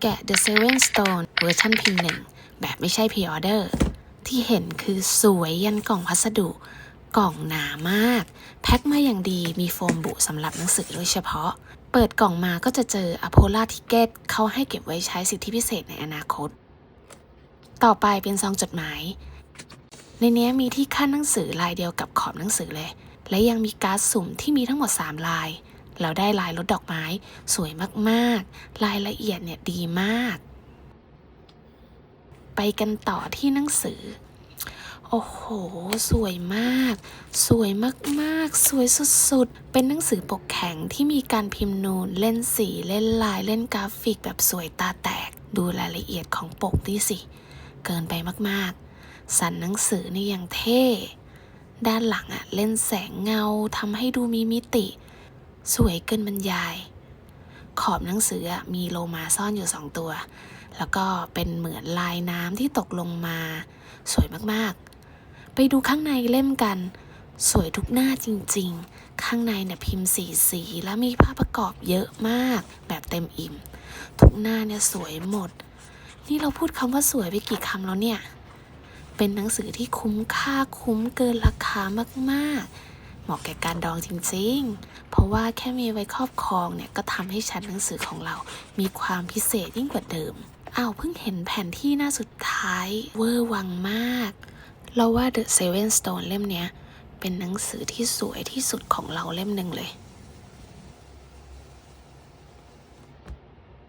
แกะ The Seven Stone เวอร์ชันพิมพ์หนึ่งแบบไม่ใช่พ r ออเดอร์ ที่เห็นคือสวยยันกล่องพัสดุ กล่องหนามาก แพ็คมาอย่างดีมีโฟมบุสำหรับหนังสือโดยเฉพาะ เปิดกล่องมาก็จะเจออโพล่าทิเกตเขาให้เก็บไว้ใช้สิทธิพิเศษในอนาคต ต่อไปเป็นซองจดหมาย ในเนี้ยมีที่ขั้นหนังสือลายเดียวกับขอบหนังสือเลย และยังมีการ์ดสุ่มที่มีทั้งหมด 3 ลาย เราได้ลายรถดอกไม้สวยมากๆ รายละเอียดเนี่ยดีมาก ไปกันต่อที่หนังสือ โอ้โห สวยมาก สวยมากๆ สวยสุดๆ เป็นหนังสือปกแข็งที่มีการพิมพ์นูน เล่นสี เล่นลาย เล่นกราฟิกแบบสวยตาแตก ดูรายละเอียดของปกนี่สิ เกินไปมากๆ สันหนังสือนี่ยังเท่ด้านหลังอะเล่นแสงเงาทำให้ดูมีมิติ สวยเกินบรรยาย ขอบหนังสือมีโลมาซ่อนอยู่สองตัว แล้วก็เป็นเหมือนลายน้ำที่ตกลงมา สวยมากๆ ไปดูข้างในเล่มกัน สวยทุกหน้าจริงๆ ข้างในเนี่ยพิมพ์สีสีแล้วมีภาพประกอบเยอะมาก แบบเต็มอิ่ม ทุกหน้าเนี่ยสวยหมด นี่เราพูดคำว่าสวยไปกี่คำแล้วเนี่ย เป็นหนังสือที่คุ้มค่าคุ้มเกินราคามากๆ เหมาะแก่การดองจริงๆ เพราะว่าแค่มีไว้ครอบครองเนี่ยก็ทำให้ชั้นหนังสือของเรา มีความพิเศษยิ่งกว่าเดิม อ้าวเพิ่งเห็นแผ่นที่หน้าสุดท้ายเวอร์วังมาก เราว่า The Seven Stone เล่มเนี้ยเป็นหนังสือที่สวยที่สุดของเราเล่มหนึ่งเลย